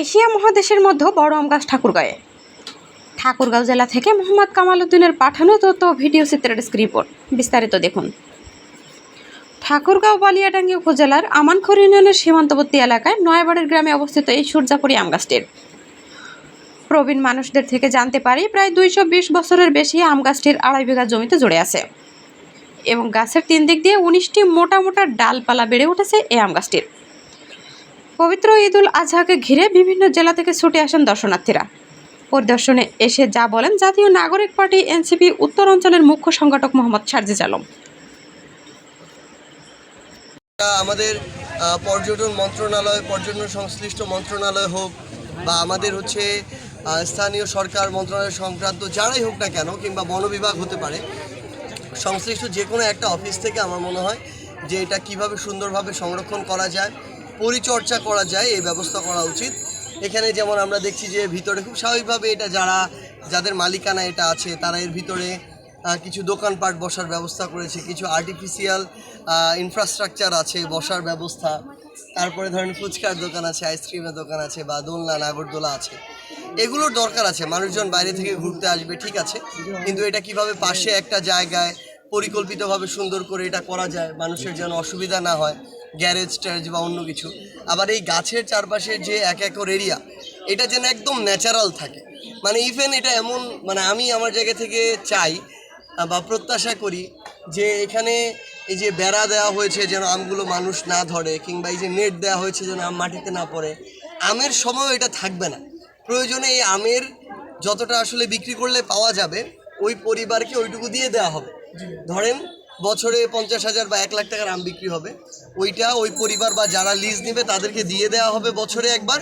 Asia মহাদেশের মধ্যে বড় আম গাছ ঠাকুরগাঁয়ে। ঠাকুরগাঁও জেলা থেকে মোহাম্মদ কামাল উদ্দিনের পাঠানো তথ্য ভিডিও চিত্রের রিপোর্ট। বিস্তারিত দেখুন। ঠাকুরগাঁও বালিয়াডাঙ্গি উপজেলার আমানখর ইউনিয়নের সীমান্তবর্তী এলাকায় নয়াবাড়ির গ্রামে অবস্থিত এই সূর্যাপুরি আম গাছটির। প্রবীণ মানুষদের থেকে জানতে পারি প্রায় দুইশো বিশ বছরের বেশি আম গাছটির আড়াই বিঘা জমিতে জুড়ে আছে। এবং গাছের তিন দিক দিয়ে উনিশটি মোটা মোটা ডালপালা বেড়ে উঠেছে এই আম গাছটির। পবিত্র ঈদুল আজহাকে ঘিরে বিভিন্ন জেলা থেকে ছুটে আসেন দর্শনার্থীরা। পরিদর্শনে এসে যা বলেন জাতীয় নাগরিক পার্টি এনসিপি উত্তর অঞ্চলের মুখ্য সংগঠক মোহাম্মদ সার্জিজ আলম। আমাদের পর্যটন মন্ত্রণালয়, পর্যটন সংশ্লিষ্ট মন্ত্রণালয় হোক বা আমাদের হচ্ছে স্থানীয় সরকার, মন্ত্রণালয় সংক্রান্ত যারাই হোক না কেন কিংবা বন বিভাগ হতে পারে, সংশ্লিষ্ট যে কোনো একটা অফিস থেকে আমার মনে হয় যে এটা কীভাবে সুন্দরভাবে সংরক্ষণ করা যায় পরিচর্যা করা যায়, এই ব্যবস্থা করা উচিত। এখানে যেমন আমরা দেখছি যে ভিতরে খুব স্বাভাবিকভাবে এটা যারা, যাদের মালিকানা এটা আছে, তারা এর ভিতরে কিছু দোকানপাট বসার ব্যবস্থা করেছে, কিছু আর্টিফিশিয়াল ইনফ্রাস্ট্রাকচার আছে বসার ব্যবস্থা। তারপরে ধরেন ফুচকার দোকান আছে আইসক্রিমের দোকান আছে বা দোলনা, নাগরদোলা আছে। এগুলোর দরকার আছে, মানুষজন বাইরে থেকে ঘুরতে আসবে, ঠিক আছে। কিন্তু এটা কীভাবে পাশে একটা জায়গায় পরিকল্পিতভাবে সুন্দর করে এটা করা যায়, মানুষের যেন অসুবিধা না হয় গ্যারেজ ট্যারেজ বা অন্য কিছু। আবার এই গাছের চারপাশে যে এক একর এরিয়া এটা যেন একদম ন্যাচারাল থাকে। মানে ইভেন এটা এমন মানে আমি আমার জায়গা থেকে চাই বা প্রত্যাশা করি যে এখানে এই যে বেড়া দেওয়া হয়েছে যেন আমগুলো মানুষ না ধরে, কিংবা এই যে নেট দেওয়া হয়েছে যেন আম মাটিতে না পড়ে, আমের সময় এটা থাকবে না। প্রয়োজনে এই আমের যতটা আসলে বিক্রি করলে পাওয়া যাবে, ওই পরিবারকে ওইটুকু দিয়ে দেওয়া হবে। ধরেন বছরে পঞ্চাশ হাজার বা এক লাখ টাকার আম বিক্রি হবে। ওইটা ওই পরিবার বা যারা লিজ নেবে তাদেরকে দিয়ে দেওয়া হবে বছরে একবার।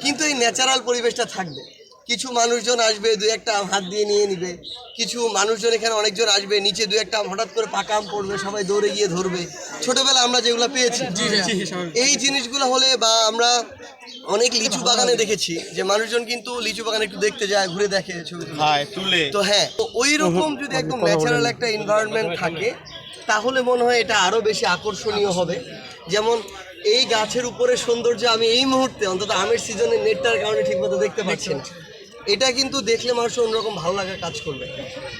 কিন্তু এই ন্যাচারাল পরিবেশটা থাকবে। কিছু মানুষজন আসবে দু একটা আম হাত দিয়ে নিয়ে নিবে। কিছু মানুষজন এখানে অনেকজন আসবে নিচে দু একটা আম হঠাৎ করে পাকা আম পড়বে সবাই দৌড়ে গিয়ে ধরবে। ছোটবেলা আমরা যেগুলো পেয়েছি এই জিনিসগুলো হলে বা আমরা অনেক লিচু বাগানে দেখেছি যে মানুষজন কিন্তু লিচু বাগানে একটু দেখতে যায় ঘুরে দেখে ছবি তুলে। তো হ্যাঁ তো ওই রকম যদি একদম ন্যাচারাল একটা এনভায়রনমেন্ট থাকে তাহলে মনে হয় এটা আরও বেশি আকর্ষণীয় হবে। যেমন এই গাছের উপরে সৌন্দর্য আমি এই মুহূর্তে অন্তত আমের সিজনে নেটটার কারণে ঠিকমতো দেখতে পাচ্ছি না। এটা কিন্তু দেখলে মানুষের অন্যরকম ভালো লাগা কাজ করবে।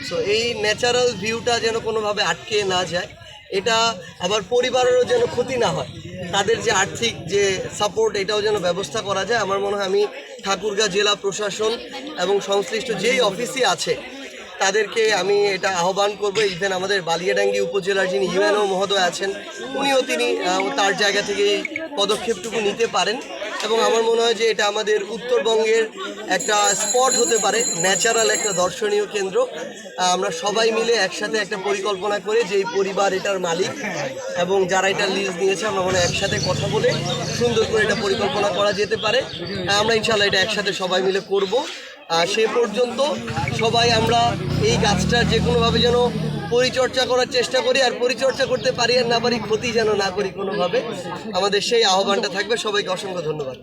সো এই ন্যাচারাল ভিউটা যেন কোনোভাবে আটকে না যায়, এটা আবার পরিবারেরও যেন ক্ষতি না হয়। তাদের যে আর্থিক যে সাপোর্ট এটাও যেন ব্যবস্থা করা যায়। আমার মনে হয় আমি ঠাকুরগাঁ জেলা প্রশাসন এবং সংশ্লিষ্ট যেই অফিসই আছে, তাদেরকে আমি এটা আহ্বান করব। ইভেন আমাদের বালিয়াডাঙ্গি উপজেলার যিনি ইউএনও মহোদয় আছেন, উনিও তিনি তার জায়গা থেকে পদক্ষেপটুকু নিতে পারেন। এবং আমার মনে হয় যে এটা আমাদের উত্তরবঙ্গের একটা স্পট হতে পারে, ন্যাচারাল একটা দর্শনীয় কেন্দ্র। আমরা সবাই মিলে একসাথে একটা পরিকল্পনা করে যে এই পরিবার এটার মালিক এবং যারা এটা লিজ নিয়েছে, আমরা মনে একসাথে কথা বলে সুন্দর করে এটা পরিকল্পনা করা যেতে পারে। আমরা ইনশাল্লাহ এটা একসাথে সবাই মিলে করব। আর সে পর্যন্ত সবাই আমরা এই গাছটার যে কোনোভাবে যেন পরিচর্যা করার চেষ্টা করি আর পরিচর্যা করতে পারি আর না পারি ক্ষতি যেন না করি কোনোভাবে। আমাদের সেই আহ্বানটা থাকবে। সবাইকে অসংখ্য ধন্যবাদ।